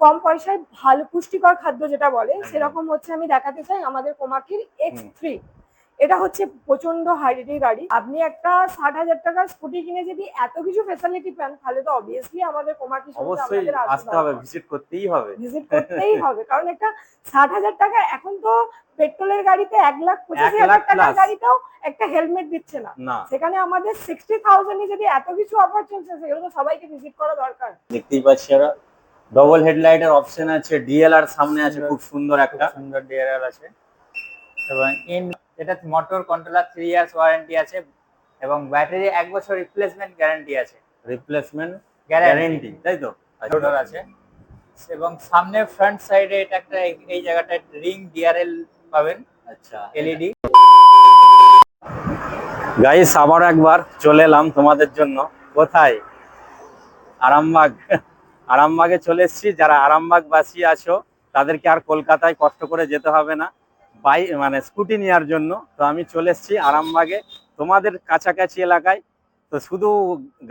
কম পয়সায় ভালো পুষ্টিকর খাদ্য যেটা বলে সেরকম হচ্ছে আমি দেখাতে চাই আমাদের কোমাকির এক্স থ্রি এটা হচ্ছে প্রচণ্ড হাইডি গাড়ি। আপনি একটা ষাট হাজার টাকার স্কুটি কিনে যদি এত কিছু ফেসিলিটি পান তাহলে তো অবভিয়াসলি আমাদের কোমাকি অবশ্যই আসতে হবে ভিজিট করতেই হবে। ভিজিট করতেই হবে কারণ একটা ষাট হাজার টাকা এখন তো পেট্রোলের গাড়িতে এক লাখ পঁচিশ হাজার টাকার গাড়িতেও একটা হেলমেট দিচ্ছে না। সেখানে আমাদের সিক্সটি থাউজেন্ডে যদি এত কিছু অফার চলছে সেগুলো তো সবাইকে ভিজিট করা দরকার। দেখতেই পাচ্ছি ডবল হেডলাইটের অপশন আছে ডিএলআর সামনে আছে খুব সুন্দর একটা। সুন্দর ডিআরএল আছে। এবং ইন এটা motor controller three years warranty আছে এবং ব্যাটারি এক বছর রিপ্লেসমেন্ট গ্যারান্টি আছে। রিপ্লেসমেন্ট গ্যারান্টি তাই তো। মোটর আছে। এবং সামনে ফ্রন্ট সাইডে এটা একটা এই- জায়গাটায় রিং ডিআরএল পাবেন। আচ্ছা। এলইডি গাইস আবার একবার চলে এলাম তোমাদের জন্য। কোথায়? আরামবাগ। আরামবাগে চলে এসেছি। যারা আরামবাগ বাসী আছো, তাদেরকে আর কলকাতায় কষ্ট করে যেতে হবে না। বাই মানে স্কুটি নেওয়ার জন্য। তো আমি চলে এসেছি আরামবাগে। তোমাদের কাছাকাছি এলাকায়। তো শুধু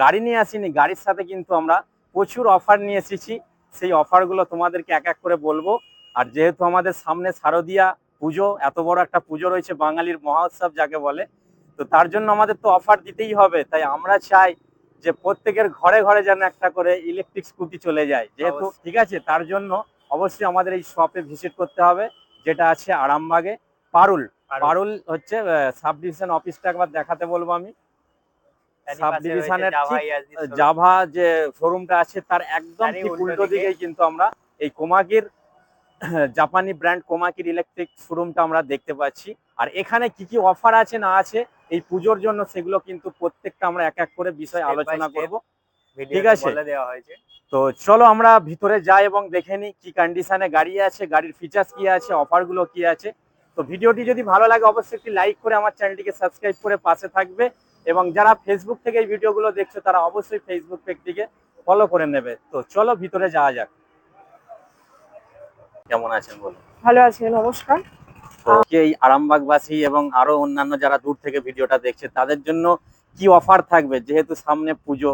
গাড়ি নিয়ে আসিনি, গাড়ির সাথে কিন্তু আমরা প্রচুর অফার নিয়ে এসেছি। সেই অফারগুলো তোমাদেরকে এক এক করে বলব। আর যেহেতু আমাদের সামনে শারদীয়া পুজো, এত বড় একটা পুজো রয়েছে বাঙালির মহোৎসব যাকে বলে, তো তার জন্য আমাদের তো অফার দিতেই হবে। তাই আমরা চাই যে প্রত্যেকের ঘরে ঘরে যেন একটা করে ইলেকট্রিক স্কুটি চলে যায়। যেহেতু ঠিক আছে তার জন্য অবশ্যই আমাদের এই শপে ভিজিট করতে হবে যেটা আছে আরামবাগে। পারুল পারুল। হচ্ছে সাব ডিভিশন অফিসটা একবার দেখাতে বলব আমি। সাব ডিভিশনের জাভা যে শোরুমটা আছে তার একদম ঠিক উল্টো উল্টো দিকেই কিন্তু আমরা এই কোমাকির জাপানি ব্র্যান্ড কোমাকির ইলেকট্রিক শোরুমটা আমরা দেখতে পাচ্ছি। আর এখানে কি কি অফার আছে না আছে এই পুজোর জন্য সেগুলো কিন্তু প্রত্যেকটা আমরা এক এক করে বিষয় আলোচনা। করব। ঠিক আছে। দেওয়া হয়েছে। তো চলো আমরা ভিতরে যাই এবং দেখে নিই কি কন্ডিশনে গাড়ি আছে গাড়ির ফিচার্স কি আছে অফারগুলো কি আছে। তো ভিডিওটি যদি ভালো লাগে অবশ্যই একটি লাইক করে আমার চ্যানেলটিকে সাবস্ক্রাইব করে পাশে থাকবে এবং যারা ফেসবুক থেকে এই ভিডিওগুলো দেখছ তারা অবশ্যই ফেসবুক পেজটিকে ফলো করে নেবে। তো চলো ভিতরে যাওয়া যাক। কেমন আছেন বলুন? ভালো আছে নমস্কার। এই আরামবাগবাসী এবং আরও অন্যান্য যারা দূর থেকে ভিডিওটা দেখছে তাদের জন্য কি অফার থাকবে? যেহেতু সামনে পুজো।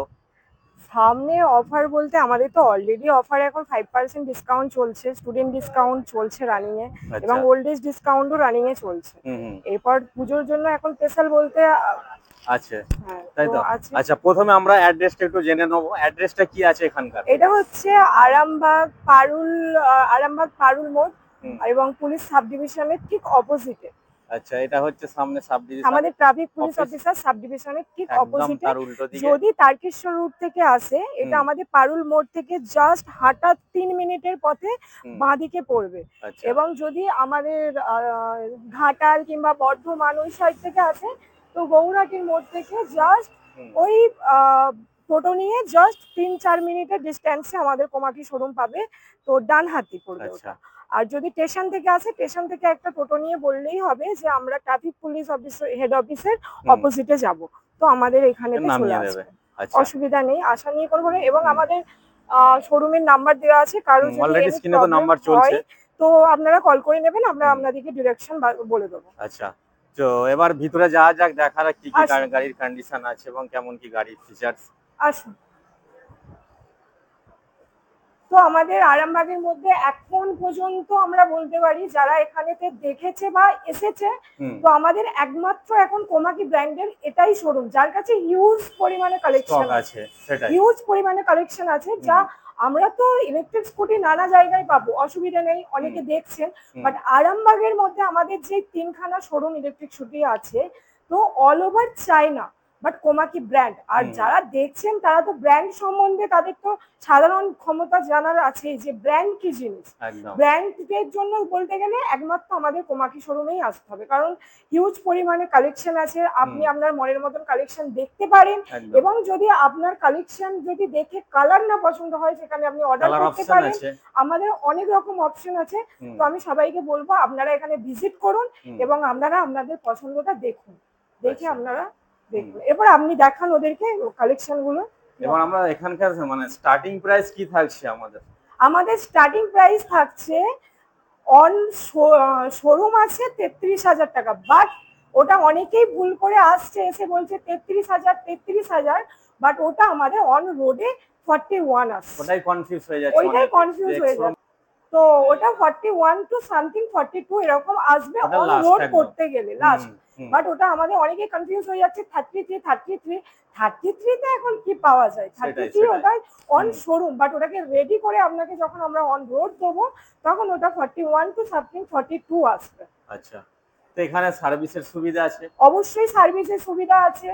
সামনে অফার বলতে আমাদের তো অলরেডি অফার এখন ফাইভ পার্সেন্ট ডিসকাউন্ট চলছে স্টুডেন্ট ডিসকাউন্ট চলছে রানিং এ এবং আচ্ছা ওল্ড এজ ডিসকাউন্টও রানিং এ চলছে। এরপর পুজোর জন্য এখন স্পেশাল বলতে আছে হ্যাঁ, তাই তো? আচ্ছা প্রথমে আমরা অ্যাড্রেসটা একটু জেনে নেব। অ্যাড্রেসটা কি আছে এখানকার? এটা হচ্ছে আরামবাগ পারুল আরামবাগ পারুল মোড়। এবং পুলিশ সাব ডিভিশনের ঠিক অপোজিটে আচ্ছা এটা হচ্ছে সামনে সাব ডিভিশন আমাদের ট্রাফিক পুলিশ অফিসার সাব ডিভিশনের ঠিক অপোজিটে যদি তারকেশ্বর রুট থেকে আসে এটা আমাদের পারুল মোড় থেকে জাস্ট হাঁটা তিন মিনিটের পথে বাঁদিকে পড়বে। আচ্ছা। এবং যদি আমাদের ঘাটাল কিংবা বর্ধমান ওই সাইড থেকে আসে তো গৌরাটির মোড় থেকে জাস্ট ওই টোটো নিয়ে জাস্ট তিন চার মিনিটের ডিস্টেন্সে আমাদের কোমাকি শোরুম পাবে। তো ডান হাতি পড়বে আচ্ছা। ওটা। আর যদি স্টেশন থেকে আসে স্টেশন থেকে একটা টোটো নিয়ে বললেই হবে যে আমরা ট্রাফিক পুলিশ অফিস হেড অফিসের অপোজিটে যাব। তো আমাদের এখানে চলে আসবে। আচ্ছা। অসুবিধা নেই আশা নিয়ে কোনো এবং আমাদের শোরুমের নাম্বার দেওয়া আছে কারও যদি নাম্বার চলছে। তো আপনারা কল করে নেবেন আমরা। আপনাদেরকে ডিরেকশন বলে দেবো। আচ্ছা। তো এবার ভিতরে যাওয়া যাক দেখা যাক কি কি গাড়ির কন্ডিশন আছে এবং কেমন কি গাড়ির ফিচার্স আসুন। তো আমাদের আরামবাগের মধ্যে এখন পর্যন্ত আমরা বলতে পারি যারা এখানেতে দেখেছে বা এসেছে তো আমাদের একমাত্র এখন কোমাকি ব্র্যান্ডের এটাই শোরুম যার কাছে হিউজ পরিমাণে কালেকশন আছে হিউজ পরিমাণে কালেকশন আছে যা আমরা তো ইলেকট্রিক স্কুটি নানা জায়গায় পাবো অসুবিধা নেই অনেকে দেখছেন বাট আরামবাগের মধ্যে আমাদের যে তিনখানা শোরুম ইলেকট্রিক স্কুটি আছে তো all over China but Komaki brand আর যারা দেখছেন তারা তো ব্র্যান্ড সম্বন্ধে তাদের তো সাধারণ ক্ষমতা জানার আছে যে ব্র্যান্ড কি জিনিস। ব্র্যান্ডের জন্য বলতে গেলে একমাত্র আমাদের কোমাকি শোরুমেই আসতে হবে। কারণ হিউজ পরিমাণে কালেকশন আছে। আপনি আপনার মনের মতন কালেকশন দেখতে পারেন এবং যদি আপনার কালেকশন যদি দেখে কালার না পছন্দ হয় সেখানে আপনি অর্ডার করতে পারেন। আমাদের অনেক রকম অপশন আছে। তো আমি সবাইকে বলব আপনারা এখানে ভিজিট করুন এবং আপনারা আপনাদের পছন্দটা দেখুন। দেখে আচ্ছা। আপনারা এরপর আপনি দেখান ওদেরকে কালেকশনগুলো। এবার আমরা এখানকার মানে স্টার্টিং প্রাইস কি থাকছে আমাদের? আমাদের স্টার্টিং প্রাইস থাকছে অন শোরুম আছে তেত্রিশ হাজার টাকা। বাট ওটা অনেকেই ভুল করে আসছে এসে বলছে তেত্রিশ হাজার তেত্রিশ হাজার বাট ওটা আমাদের অন রোডে ফর্টি ওয়ান আসছে। ওটাই কনফিউজ হয়ে যাচ্ছে ওইটাই কনফিউজ হয়ে যায় তো ওটা forty one two something forty two এরকম আসবে অন রোড করতে গেলে লাস্ট বাট ওটা আমাদের অনেকে কনফিউজ হয়ে যাচ্ছে thirty three thirty three thirty থ্রিতে এখন কি পাওয়া যায়? Thirty three. ওটাই অন শোরুম বাট ওটাকে রেডি করে আপনাকে যখন আমরা অন রোড দেবো তখন ওটা forty one two something forty two আসবে। আচ্ছা। তো এখানে সার্ভিসের সুবিধা আছে? অবশ্যই সার্ভিসের সুবিধা আছে।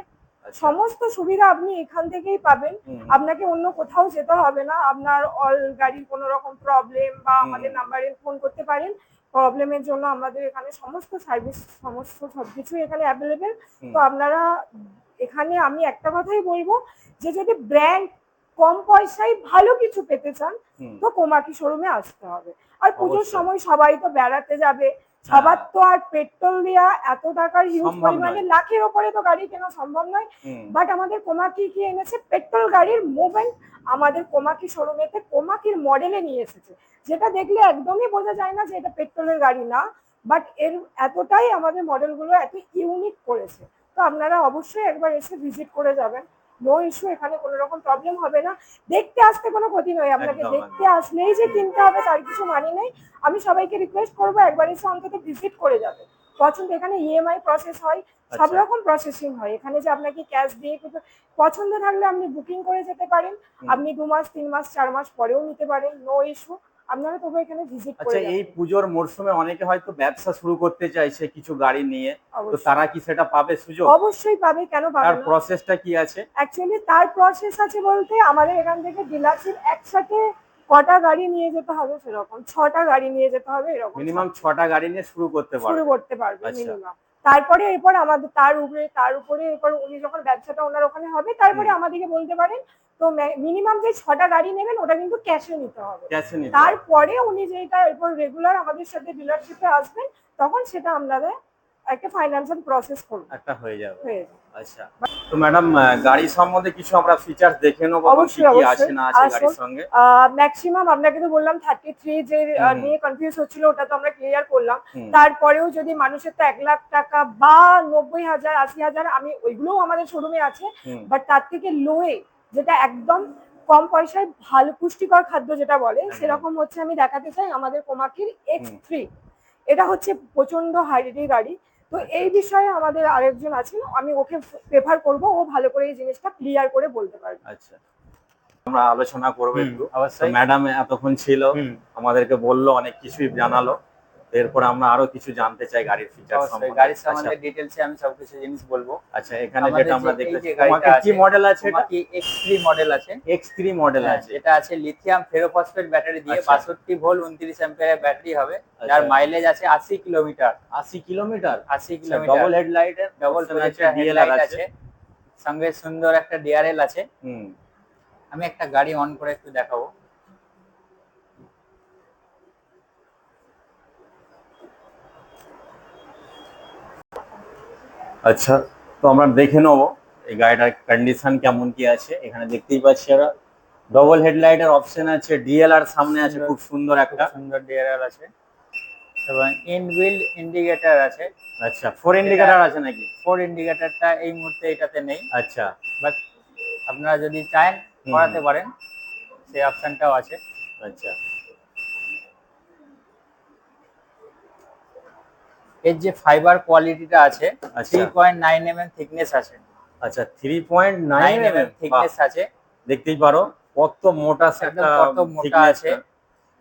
সমস্ত সুবিধা আপনি এখান থেকেই পাবেন। আপনাকে অন্য কোথাও যেতে হবে না। আপনার অল গাড়ির কোনো রকম প্রবলেম বা আমাদের নাম্বারে ফোন করতে পারেন। প্রবলেমের জন্য আমাদের এখানে সমস্ত সার্ভিস সমস্ত সবকিছু এখানে অ্যাভেলেবেল তো আপনারা এখানে আমি একটা কথাই বলব যে যদি ব্র্যান্ড কম পয়সায় ভালো কিছু পেতে চান তো কোমাকি শোরুমে আসতে হবে। আর পুজোর সময় সবাই তো বেড়াতে যাবে। সবার তো আর পেট্রোল দেওয়া এত টাকার হিউজ পরিমাণে লাখের ওপরে তো গাড়ি কেনা সম্ভব নয়। বাট আমাদের কোমাকি কি এনেছে? পেট্রোল গাড়ির মুভমেন্ট আমাদের কোমাকি শোরুমেতে কোমাকির মডেলে নিয়ে এসেছে। যেটা দেখলে একদমই বোঝা যায় না যে এটা পেট্রোলের গাড়ি না। বাট এর এতটাই আমাদের মডেলগুলো এত ইউনিক করেছে। তো আপনারা অবশ্যই একবার এসে ভিজিট করে যাবেন। নো ইস্যু এখানে কোনো রকম প্রবলেম হবে না। দেখতে আসতে কোনো ক্ষতি নয় আপনাকে। দেখতে আসলেই যে কিনতে হবে তার কিছু মানে নেই। আমি সবাইকে রিকোয়েস্ট করব একবার এসে অন্তত ভিজিট করে যাবে। পছন্দ এখানে ইএমআই প্রসেস হয় সব আচ্ছা। রকম প্রসেসিং হয়। এখানে যে আপনাকে ক্যাশ দিয়ে পছন্দ থাকলে আপনি বুকিং করে যেতে পারেন। আপনি দু মাস তিন মাস চার মাস পরেও নিতে পারেন নো ইস্যু আপনারা তবু এখানে ভিজিট করে আচ্ছা এই পুজোর মরশুমে অনেকে হয়তো ব্যবসা শুরু করতে চাইছে কিছু গাড়ি নিয়ে। তো তারা কি সেটা পাবে সুযোগ? অবশ্যই পাবে কেন পাবে তার প্রসেসটা কি আছে? অ্যাকচুয়ালি তার প্রসেস আছে বলতে আমাদের এখান থেকে ডিলারশিপ একসাথে কটা গাড়ি নিয়ে যেতে হবে সেরকম ছটা গাড়ি নিয়ে যেতে হবে এরকম মিনিমাম ছটা গাড়ি নিয়ে শুরু করতে পারবে। শুরু করতে পারবে আচ্ছা। মিনিমাম তারপরে এরপর আমাদের তার উপরে তার উপরে এরপর উনি যখন ব্যবসাটা ওনার ওখানে হবে তারপরে আমাদেরকে বলতে পারেন তো মিনিমাম যে ছটা গাড়ি নেবেন ওটা কিন্তু ক্যাশে নিতে হবে। তারপরে উনি যেটা এরপর রেগুলার আমাদের সাথে ডিলারশিপে আসবেন তখন সেটা আমরা একটা ফাইন্যান্সিয়াল প্রসেস করব একটা হয়ে যাবে। আচ্ছা। তো ম্যাডাম গাড়ি সম্বন্ধে কিছু আমরা ফিচার্স দেখে নেব অবশ্যই, কি আছে না আছে গাড়ির সঙ্গে? ম্যাক্সিমাম আপনাকে তো বললাম থার্টি থ্রি যে আহ, নিয়ে কনফিউজ হচ্ছিল ওটা তো আমরা ক্লিয়ার করলাম। তারপরেও যদি মানুষের তো এক লাখ টাকা বা নব্বই হাজার আশি হাজার আমি ওইগুলোও আমাদের শোরুমে আছে। বাট তার থেকে লোয়ে যেটা একদম কম পয়সায় ভালো পুষ্টিকর খাদ্য যেটা বলে সেরকম হচ্ছে আমি দেখাতে চাই আমাদের কোমাকির এক্স থ্রি এটা হচ্ছে প্রচণ্ড হাইডি গাড়ি। তো আচ্ছা। এই বিষয়ে আমাদের আরেকজন আছেন আমি ওকে প্রেফার করব ও ভালো করে এই জিনিসটা ক্লিয়ার করে বলতে পারবে। আচ্ছা। আমরা আলোচনা করব একটু। ম্যাডাম এতক্ষণ ছিল আমাদেরকে বলল অনেক কিছুই জানালো। এরপর আমরা আরও কিছু জানতে চাই গাড়ির ফিচার সম্বন্ধে। গাড়ির আচ্ছা, সম্বন্ধে ডিটেলসে আমি সবকিছু জিনিস বলব। আচ্ছা এখানে যেটা আমরা দেখতেছি তোমাকে কি মডেল আছে এটা? কি এক্স থ্রি মডেল আছে। এক্স থ্রি মডেল হ্যাঁ, আছে। এটা আছে লিথিয়াম ফেরোফসফেট ব্যাটারি দিয়ে আচ্ছা। বাষট্টি ভোল্ট উনত্রিশ অ্যাম্পিয়ারের ব্যাটারি হবে। যার আচ্ছা। মাইলেজ আছে আশি কিলোমিটার। আশি কিলোমিটার? আশি কিলোমিটার। ডবল ডবল আছে ডিএলআর ডিএলআর আছে। আছে। সঙ্গে সুন্দর একটা ডিআরএল আছে। হুম। আমি একটা গাড়ি অন করে একটু দেখাবো। আচ্ছা তো আমরা দেখে নেব এই গাড়িটার কন্ডিশন কেমন কি আছে। এখানে দেখতেই পাচ্ছি আমরা ডবল হেডলাইটের অপশন আছে ডিএলআর সামনে আছে খুব সুন্দর একটা। সুন্দর ডিআরএল আছে। এবং ইনবিল্ড ইন্ডিকেটর আছে। আচ্ছা ফোর ইন্ডিকেটর আছে নাকি? ফোর ইন্ডিকেটরটা এই মুহূর্তে এটাতে নেই। আচ্ছা। বাট আপনারা যদি চান। করাতে পারেন। সেই অপশনটাও আছে। আচ্ছা। এর যে ফাইবার কোয়ালিটিটা আছে three point nine M M thickness আছে। আচ্ছা three point nine nine M M thickness আছে। দেখতেই পারো কত মোটা একটা কত মোটা আছে।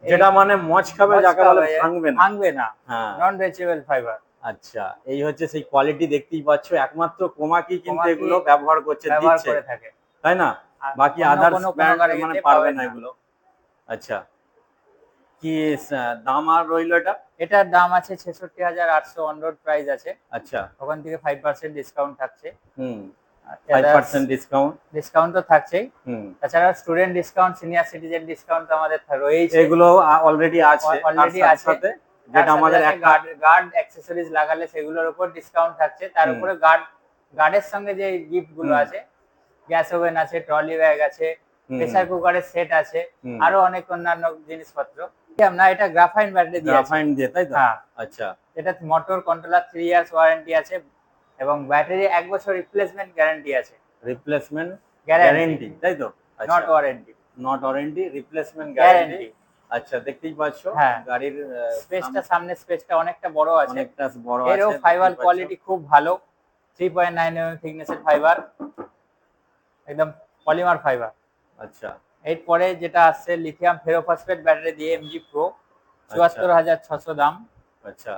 যেটা মানে মচ খাবে যাকে বলে ভাঙবে না। ভাঙবে না। হ্যাঁ। নন রেচেবল ফাইবার আচ্ছা এই হচ্ছে সেই কোয়ালিটি দেখতেই পাচ্ছ একমাত্র কোমাকি কিন্তু এগুলো ব্যবহার করছে দিচ্ছে। থাকে। তাই না? বাকি আদার্স ব্র্যান্ড মানে পারবে না। এগুলো। আচ্ছা। কি দাম আর রইল এটা? এটার দাম আছে ছেষট্টি হাজার আটশো অন রোড প্রাইস আছে। আচ্ছা। ওখান থেকে ফাইভ পার্সেন্ট ডিসকাউন্ট থাকছে। হুম। ডিসকাউন্ট ডিসকাউন্ট তো থাকছেই। হুম। তাছাড়া student discount senior citizen discount তো আমাদের রয়েছে এগুলো অলরেডি আছে তার আছে। যেটা আমাদের গার্ড গার্ড অ্যাক্সেসরিজ লাগালে সেগুলোর উপর ডিসকাউন্ট থাকছে। তার উপরে গার্ড গার্ডের সঙ্গে যে গিফটগুলো আছে গ্যাস ওভেন আছে ট্রলি ব্যাগ আছে প্রেসার কুকারের সেট আছে আরও অনেক অন্যান্য জিনিসপত্র। না এটা গ্রাফাইন ব্যাটারি দিয়ে গ্রাফাইন দিয়ে তাই তো? হ্যাঁ। আচ্ছা। এটা motor controller three years warranty আছে এবং ব্যাটারি এক বছর রিপ্লেসমেন্ট গ্যারান্টি আছে। রিপ্লেসমেন্ট গ্যারান্টি তাই তো? Not warranty not warranty replacement guarantee আচ্ছা দেখতেই পাচ্ছ হ্যাঁ। গাড়ির স্পেসটা সামনে স্পেসটা অনেকটা বড় আছে। অনেকটা বড় আছে এরও ফাইবার কোয়ালিটি খুব ভালো। থ্রি পয়েন্ট নাইন এম থিকনেসের ফাইবার একদম পলিমার ফাইবার আচ্ছা। এরপরে যেটা আসছে লিথিয়াম ফেরোফসফেট ব্যাটারি দিয়ে এমজি প্রো চুয়াত্তর হাজার ছশো দাম। আচ্ছা।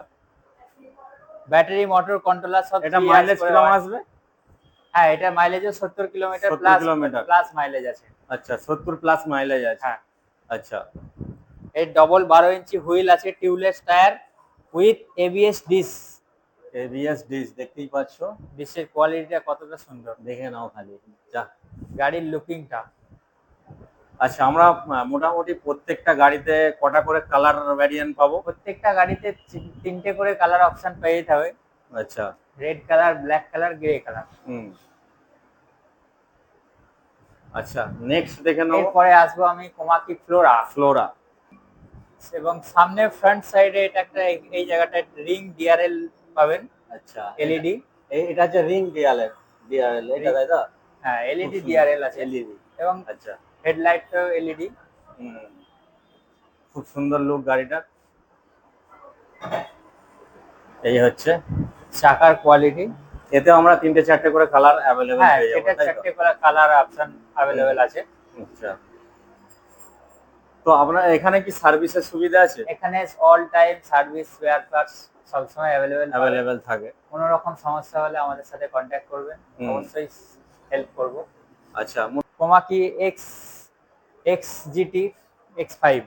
ব্যাটারি মোটর কন্ট্রোলার সব এটা মাইলেজ করে কীরকম আসবে? হ্যাঁ এটা মাইলেজও সত্তর kilometre plus kilometre. Plus mileage আছে। আচ্ছা সত্তর প্লাস মাইলেজ আছে। হ্যাঁ। আচ্ছা। এর ডবল বারো ইঞ্চি হুইল আছে tubeless tyre with ABS disc ABS disc দেখতেই পাচ্ছ। ডিসের কোয়ালিটিটা কতটা সুন্দর। দেখে নাও খালি। যা। গাড়ির লুকিংটা আচ্ছা আমরা মোটামুটি প্রত্যেকটা গাড়িতে কটা করে কালার ভ্যারিয়েন্ট পাবো? প্রত্যেকটা গাড়িতে তিনটে করে কালার অপশন পেয়ে যেতে হবে আচ্ছা। Red colour black colour grey colour হুম। আচ্ছা নেক্সট দেখে নাও। এরপরে আসব আমি কোমাকি ফ্লোরা ফ্লোরা এবং সামনে ফ্রন্ট সাইডে এটা একটা এই- এই জায়গাটা রিং ডিআরএল পাবেন। আচ্ছা এলইডি এটা হচ্ছে রিং ডিআরএল ডিআরএল এটা তাই তো? হ্যাঁ এলইডি ডিআরএল আছে। এলইডি এবং আচ্ছা। হেডলাইট এলইডি খুব সুন্দর লুক গাড়িটার এই হচ্ছে। চাকার কোয়ালিটি এতে আমরা তিনটে চারটে করে কালার অ্যাভেলেবেল হ্যাঁ এটা চারটে করে কালার অপশন অ্যাভেলেবেল আছে। আচ্ছা। তো আপনার এখানে কি সার্ভিসের সুবিধা আছে? এখানে all time service spare parts সবসময় অ্যাভেলেবেল অ্যাভেলেবেল থাকে। কোনো রকম সমস্যা হলে আমাদের সাথে কন্ট্যাক্ট করবেন। অবশ্যই হেল্প করব। আচ্ছা Komaki X X GT X five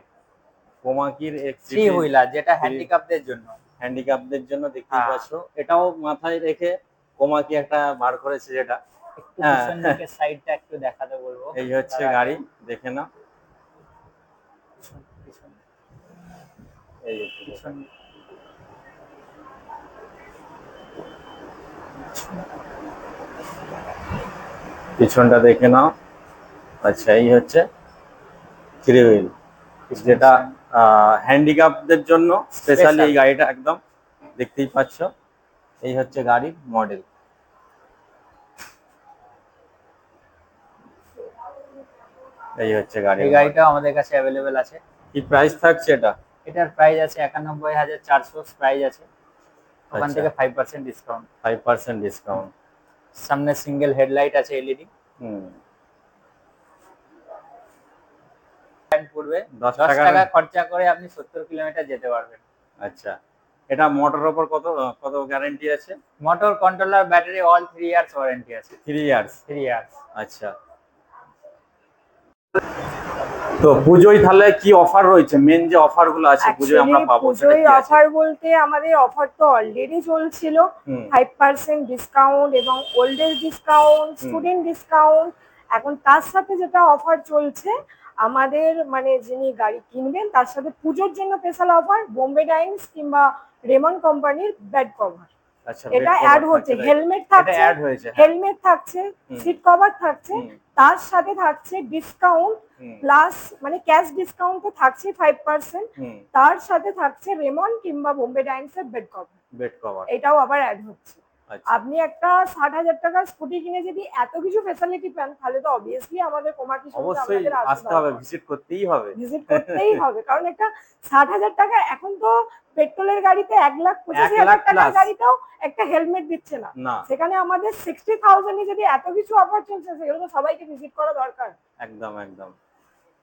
কোমাকির X three wheeler যেটা হ্যান্ডিক্যাপদের জন্য। হ্যান্ডিক্যাপদের জন্য দেখতে হ্যাঁ। পাচ্ছ। এটাও মাথায় রেখে কোমাকি একটা বার করেছে যেটা। একটু হ্যাঁ। সাইডটা একটু দেখাতে বলব। এই হচ্ছে। গাড়ি দেখে নাও। এই পিছনটা দেখে নাও। আচ্ছা এই হচ্ছে থ্রি হুইল যেটা হ্যান্ডিক্যাপদের জন্য স্পেশালি এই গাড়িটা একদম দেখতেই পাচ্ছ। এই হচ্ছে গাড়ির মডেল এই হচ্ছে গাড়ি এই গাড়িটাও আমাদের কাছে অ্যাভেলেবেল আছে। কি প্রাইস থাকছে এটা? এটার প্রাইস আছে একানব্বই হাজার চারশো প্রাইস আছে। ওখান আচ্ছা। থেকে five percent discount five percent discount সামনে সিঙ্গেল হেডলাইট আছে এলইডি হুম। পড়বে। দশ টাকা খরচা করে আপনি সত্তর কিলোমিটার যেতে পারবেন। আচ্ছা এটা মোটর ওপর কত কত গ্যারান্টি আছে? Motor controller battery all three years warranty আছে। থ্রি ইয়ার্স থ্রি ইয়ার্স আচ্ছা। তো পুজোয় তাহলে কি অফার রয়েছে? মেন যে অফারগুলো আছে পুজোয় আমরা পাবো সেটা পুজোয় কি অফার বলতে আমাদের অফার তো অলরেডি চলছিল। ফাইভ পার্সেন্ট ডিসকাউন্ট এবং old age discount student discount এখন তার সাথে যেটা অফার চলছে আমাদের মানে যিনি গাড়ি কিনবেন তার সাথে পুজোর জন্য স্পেশাল অফার বোম্বে ডাইন্স কিংবা রেমন কোম্পানির বেড কভার এটা অ্যাড হচ্ছে? হেলমেট থাকছে হ্যাঁ। হেলমেট থাকছে সিট কভার থাকছে তার সাথে থাকছে ডিসকাউন্ট প্লাস মানে ক্যাশ ডিসকাউন্ট তো থাকছে ফাইভ পার্সেন্ট তার সাথে থাকছে রেমন কিংবা বোম্বে ডাইন্সের বেড কভার বেড কভার এটাও আবার অ্যাড হচ্ছে। আপনি একটা ষাট হাজার টাকার স্কুটি কিনে যদি এত কিছু ফেসিলিটি পান তাহলে তো অবভিয়াসলি আমাদের কোমাকি অবশ্যই আসতে হবে ভিজিট করতেই হবে। ভিজিট করতেই হবে কারণ একটা ষাট হাজার টাকা এখন তো পেট্রোলের গাড়িতে এক লাখ পঁচাশি হাজার টাকার। গাড়িতেও একটা হেলমেট দিচ্ছে না। সেখানে আমাদের সিক্সটি থাউজেন্ডে যদি এত কিছু অফার চলছে সেগুলো তো সবাইকে ভিজিট করা দরকার। একদম একদম।